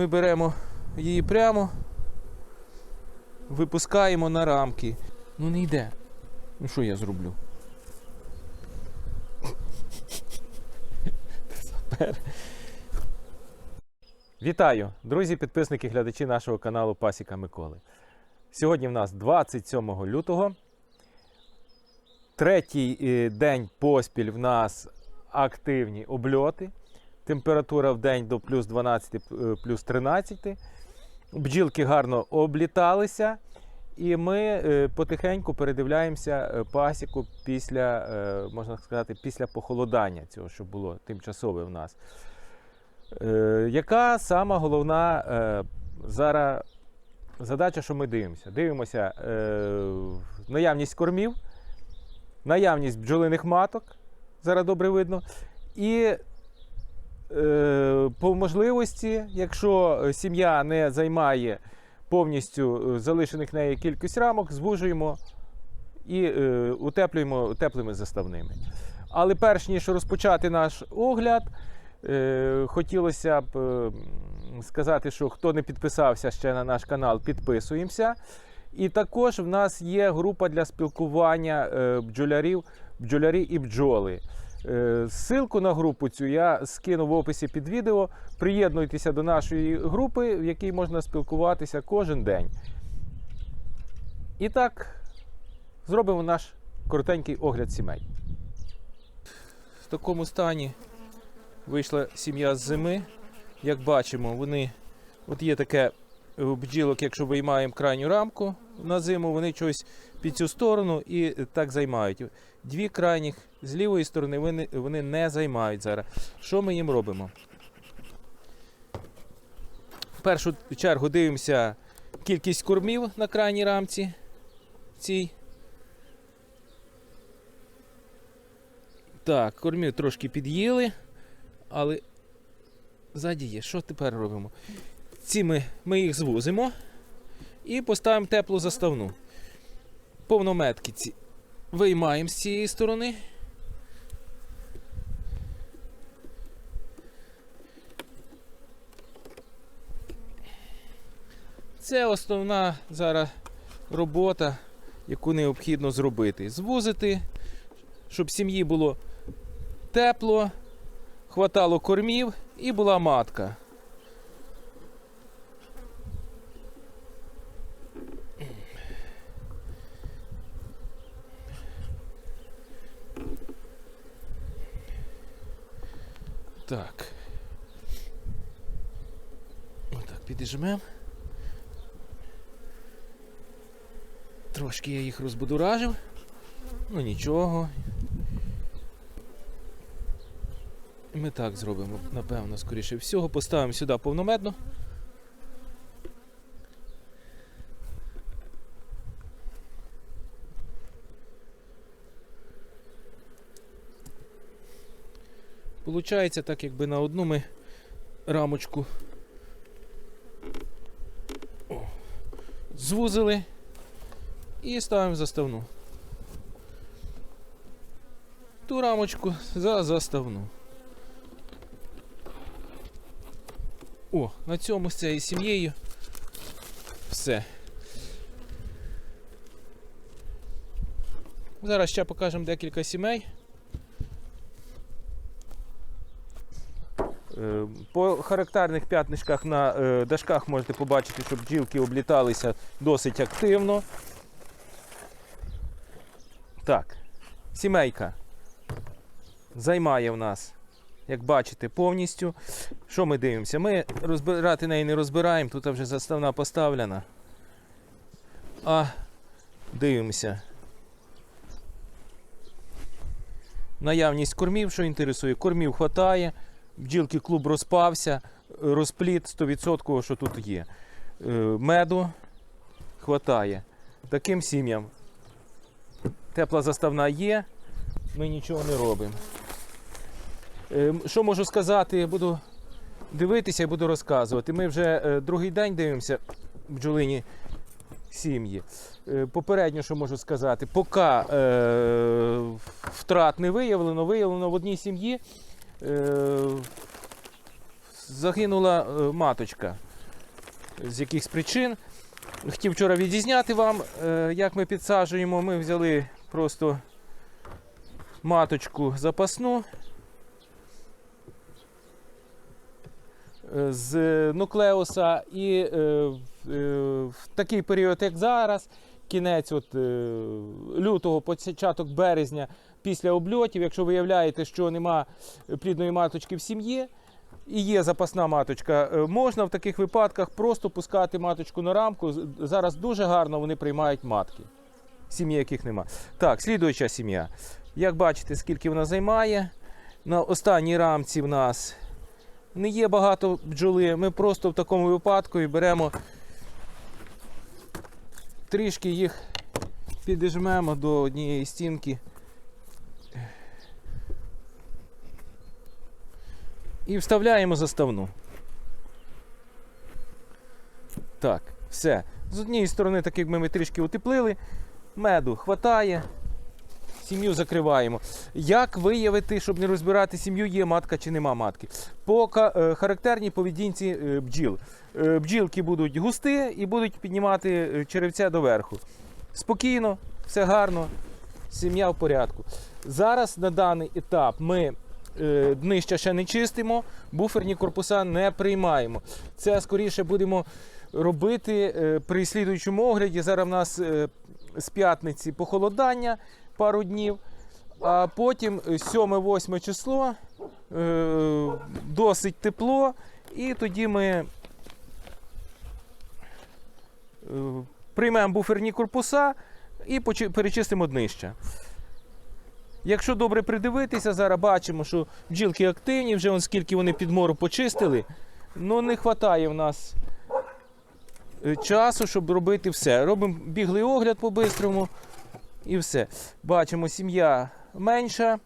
ми беремо її прямо, випускаємо на рамки. Ну не йде. Ну що я зроблю? Вітаю, друзі, підписники, глядачі нашого каналу Пасіка Миколи. Сьогодні в нас 27 лютого. Третій е, день поспіль в нас активні обльоти. Температура в день до плюс 12, е, плюс 13. Бджілки гарно обліталися. І ми е, потихеньку передивляємося е, пасіку після, можна сказати, після похолодання цього, що було тимчасове в нас. Яка сама головна зараз задача, що ми дивимося? Дивимося наявність кормів, наявність бджолиних маток, зараз добре видно. І по можливості, якщо сім'я не займає повністю е, залишених нею кількість рамок, звужуємо і е, утеплюємо теплими заставними. Але перш ніж розпочати наш огляд, е, хотілося б е, сказати, що хто не підписався ще на наш канал, підписуємося. І також в нас є група для спілкування е, бджолярів, бджолярі і бджоли. Е, Ссылку на групу цю я скину в описі під відео. Приєднуйтеся до нашої групи, в якій можна спілкуватися кожен день. І так, зробимо наш коротенький огляд сімей. В такому стані вийшла сім'я з зими. Як бачимо, вони от є таке бджілок, якщо виймаємо крайню рамку на зиму, вони чогось під цю сторону і так займають. Дві крайніх з лівої сторони вони, не займають зараз. Що ми їм робимо? В першу чергу дивимося кількість кормів на крайній рамці цій. Так, кормів трошки під'їли, але ззаді є. Що тепер робимо? Ці ми, ми їх звузимо і поставимо теплу заставну. Повнометки ці виймаємо з цієї сторони. Це основна зараз робота, яку необхідно зробити. Звузити, щоб сім'ї було тепло, хватало кормів і була матка. Так. Отак, підіжмемо. Трошки я їх розбудуражив. Ну нічого. Ми так зробимо, напевно, скоріше всього. Поставимо сюди повномедно. Получається так, якби на одну ми рамочку звузили і ставимо заставну. Ту рамочку за заставну. О, на цьому з цією сім'єю все. Зараз ще покажемо декілька сімей. По характерних п'ятнишках на е, дашках можете побачити, що бджілки обліталися досить активно. Так, сімейка займає в нас, як бачите, повністю. Що ми дивимося? Ми розбирати неї не розбираємо, тут вже заставна поставлена. А дивимося. Наявність кормів, що інтересує, кормів хватає, бджілки клуб розпався, розпліт 100%, що тут є. Е, Меду хватає. Таким сім'ям тепла заставна є, ми нічого не робимо. Е, Що можу сказати, буду дивитися і буду розказувати. Ми вже е, другий день дивимося бджолині сім'ї. Попередньо, що можу сказати, поки втрат не виявлено, виявлено в одній сім'ї загинула е, маточка. з якихось причин. Хотів вчора відізняти вам, е, як ми підсаджуємо. Ми взяли просто маточку запасну е, з нуклеуса і е, в- е, такий період, як зараз, кінець от, е, лютого, початок березня, після обльотів, якщо виявляєте, що нема плідної маточки в сім'ї, і є запасна маточка, е, можна в таких випадках просто пускати маточку на рамку. Зараз дуже гарно вони приймають матки, сім'ї, яких нема. Так, слідуюча сім'я. Як бачите, скільки вона займає. На останній рамці в нас не є багато бджоли. Ми просто в такому випадку і беремо трішки їх підіжмемо до однієї стінки. І вставляємо заставну. Так, все. З однієї сторони, так якби ми трішки утеплили, меду хватає, сім'ю закриваємо. Як виявити, щоб не розбирати сім'ю, є матка чи нема матки? По е, характерній поведінці е, бджіл. Е, Бджілки будуть густі і будуть піднімати черевця доверху. Спокійно, все гарно, сім'я в порядку. Зараз на даний етап ми днища ще не чистимо, буферні корпуса не приймаємо. Це скоріше будемо робити е, при слідуючому огляді. Зараз в нас е, з п'ятниці похолодання пару днів, а потім 7-8 число е, досить тепло, і тоді ми е, приймемо буферні корпуса і перечистимо днища. Якщо добре придивитися, зараз бачимо, що бджілки активні, вже он скільки вони підмору почистили. Ну не вистачає в нас е, часу, щоб робити все. Робимо біглий огляд по-бистрому і все. Бачимо, сім'я менша.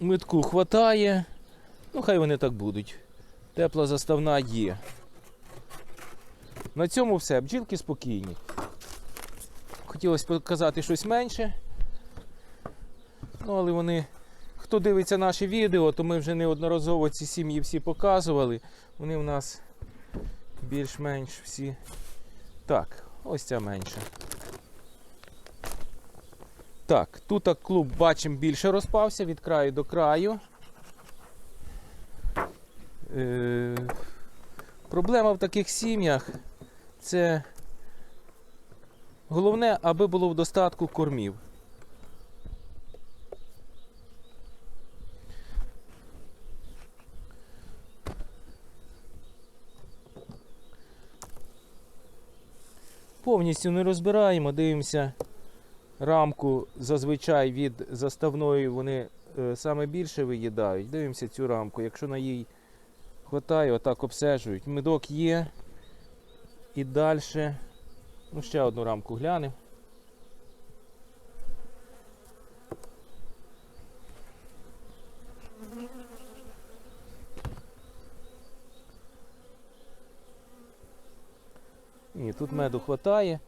Митку хватає. Ну, хай вони так будуть. Тепла заставна є. На цьому все. Бджілки спокійні. Хотілося показати щось менше. Ну, але вони. Хто дивиться наші відео, то ми вже неодноразово ці сім'ї всі показували. Вони в нас більш-менш всі. Так, ось ця менша. Так, тут клуб бачимо більше розпався від краю до краю. Е, проблема в таких сім'ях це головне, аби було в достатку кормів. Повністю не розбираємо, дивимося рамку зазвичай від заставної вони е, саме більше виїдають. Дивимося цю рамку. Якщо на їй хватає, отак обстежують. Медок є. І далі. Ну, ще одну рамку глянемо. Ні, тут меду хватає.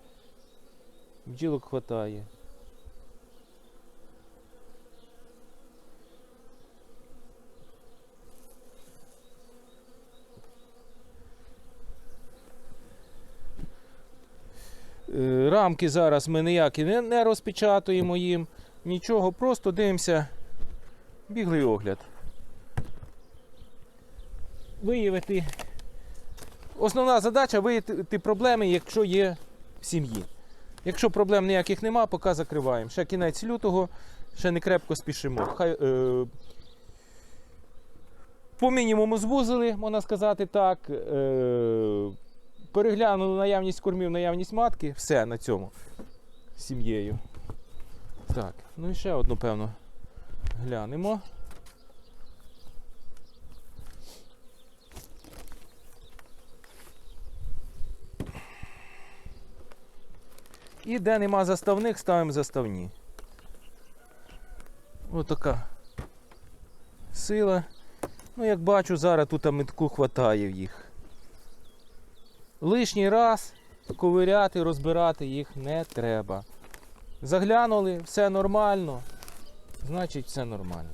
Бджілок хватає. Е, Рамки зараз ми ніякі не, не розпечатуємо їм. Нічого, просто дивимося біглий огляд. Виявити. Основна задача виявити проблеми, якщо є в сім'ї. Якщо проблем ніяких нема, поки закриваємо. Ще кінець лютого, ще не крепко спішимо. Хай, е, по мінімуму звузили, можна сказати так. Е, переглянули наявність кормів, наявність матки, все на цьому сім'єю. Так, ну і ще одну, певно, глянемо. І де нема заставних, ставимо заставні. Отака сила. Ну, як бачу, зараз тут митку хватає в їх. Лишній раз ковиряти, розбирати їх не треба. Заглянули, все нормально, значить все нормально.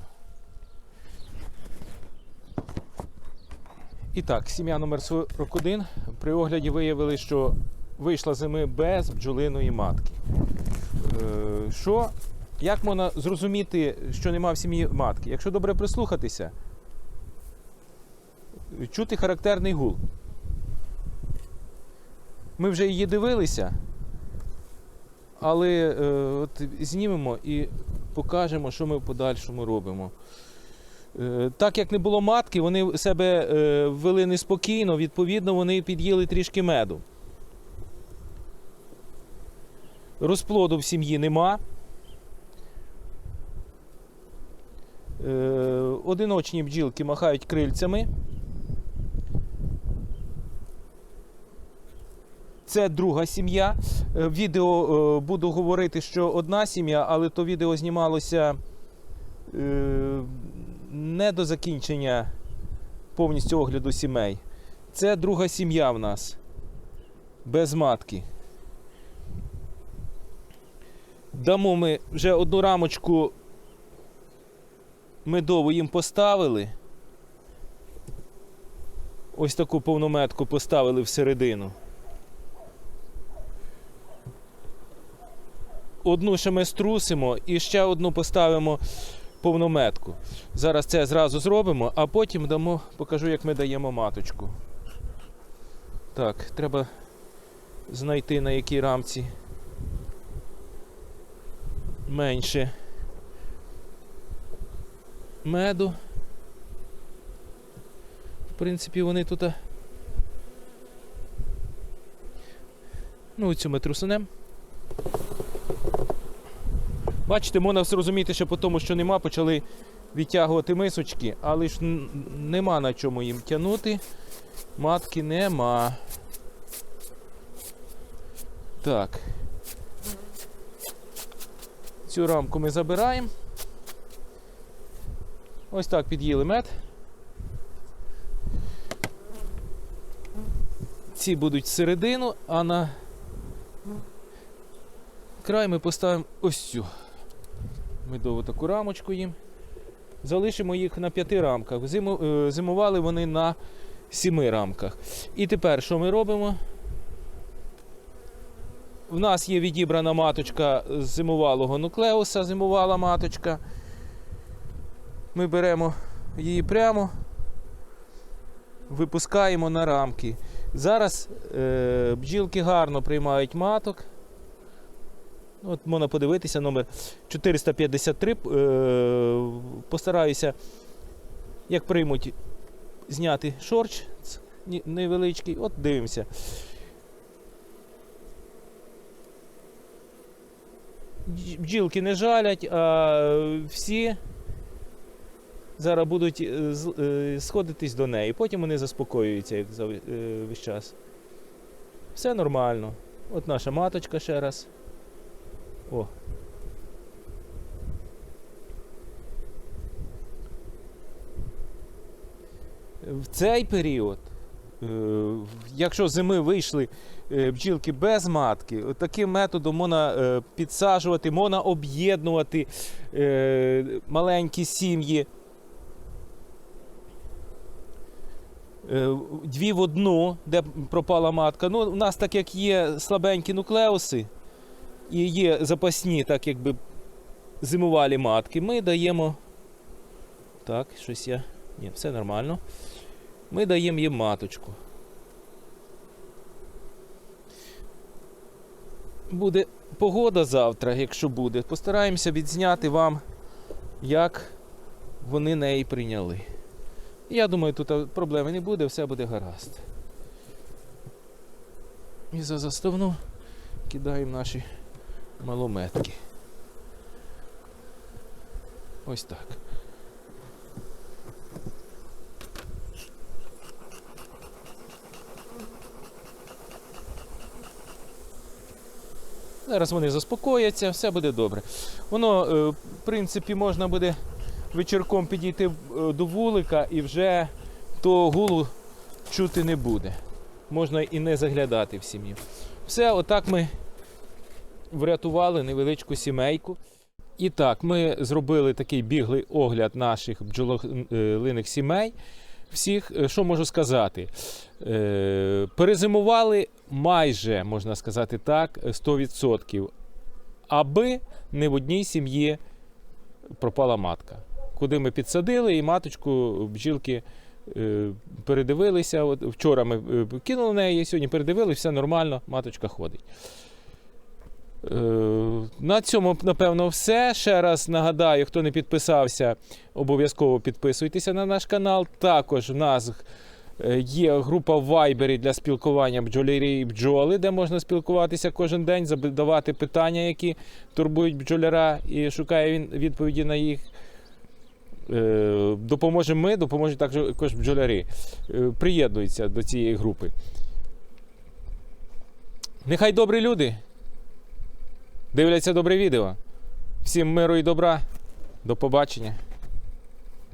І так, сім'я номер 41. При огляді виявили, що вийшла зими без бджолиної матки. Е, Що, як можна зрозуміти, що нема в сім'ї матки? Якщо добре прислухатися, чути характерний гул. Ми вже її дивилися, але е, от знімемо і покажемо, що ми в подальшому робимо. Е, Так як не було матки, вони себе е, вели неспокійно, відповідно, вони під'їли трішки меду. Розплоду в сім'ї нема. Е, Одиночні бджілки махають крильцями. Це друга сім'я. Е, відео е, буду говорити, що одна сім'я, але то відео знімалося е, не до закінчення повністю огляду сімей. Це друга сім'я в нас. Без матки. Дамо ми вже одну рамочку медову їм поставили. Ось таку повнометку поставили всередину. Одну ще ми струсимо і ще одну поставимо повнометку. Зараз це зразу зробимо, а потім дамо, покажу, як ми даємо маточку. Так, треба знайти на якій рамці менше меду. В принципі, вони тут. Ну, цю ми трусунем. Бачите, можна зрозуміти, що по тому, що нема, почали відтягувати мисочки, але ж нема на чому їм тягнути. Матки нема. Так. Цю рамку ми забираємо. Ось так під'їли мед. Ці будуть всередину, а на край ми поставимо ось цю медову таку рамочку їм. Залишимо їх на п'яти рамках. Зиму, е, зимували вони на сіми рамках. І тепер що ми робимо? В нас є відібрана маточка з зимувалого нуклеуса, зимувала маточка. Ми беремо її прямо, випускаємо на рамки. Зараз е, бджілки гарно приймають маток. От можна подивитися номер 453. Е, постараюся, як приймуть, зняти шорч невеличкий. От дивимося. Бджілки не жалять, а всі зараз будуть е, е, сходитись до неї. Потім вони заспокоюються як за весь час. Все нормально. От наша маточка ще раз. О. В цей період, е, якщо зими вийшли е, бджілки без матки, таким методом можна е, підсаджувати, можна об'єднувати маленькі сім'ї. Дві в одну, де пропала матка. Ну, у нас так як є слабенькі нуклеуси, і є запасні, так якби зимувалі матки, ми даємо. Так, щось я. Ні, все нормально. Ми даємо їм маточку. Буде погода завтра, якщо буде. Постараємося відзняти вам, як вони неї прийняли. Я думаю, тут проблеми не буде, все буде гаразд. І за заставну кидаємо наші малометки. Ось так. Зараз вони заспокояться, все буде добре. Воно, е, в принципі, можна буде вечірком підійти е, до вулика і вже того гулу чути не буде. Можна і не заглядати в сім'ю. Все, отак ми врятували невеличку сімейку. І так, ми зробили такий біглий огляд наших бджололиних сімей. всіх, е, що можу сказати? Е, перезимували майже, можна сказати так, 100%. Аби не в одній сім'ї пропала матка. Куди ми підсадили, і маточку бджілки е, передивилися. От вчора ми е, кинули неї, сьогодні передивилися, все нормально, маточка ходить. Е, На цьому, напевно, все. Ще раз нагадаю, хто не підписався, обов'язково підписуйтеся на наш канал. Також в нас е, є група в Вайбері для спілкування бджолярі і бджоли, де можна спілкуватися кожен день, задавати питання, які турбують бджоляра, і шукає він відповіді на їх. Е, Допоможемо ми, допоможуть також бджоляри. Приєднуються до цієї групи. Нехай добрі люди дивляться добре відео. Всім миру і добра. До побачення.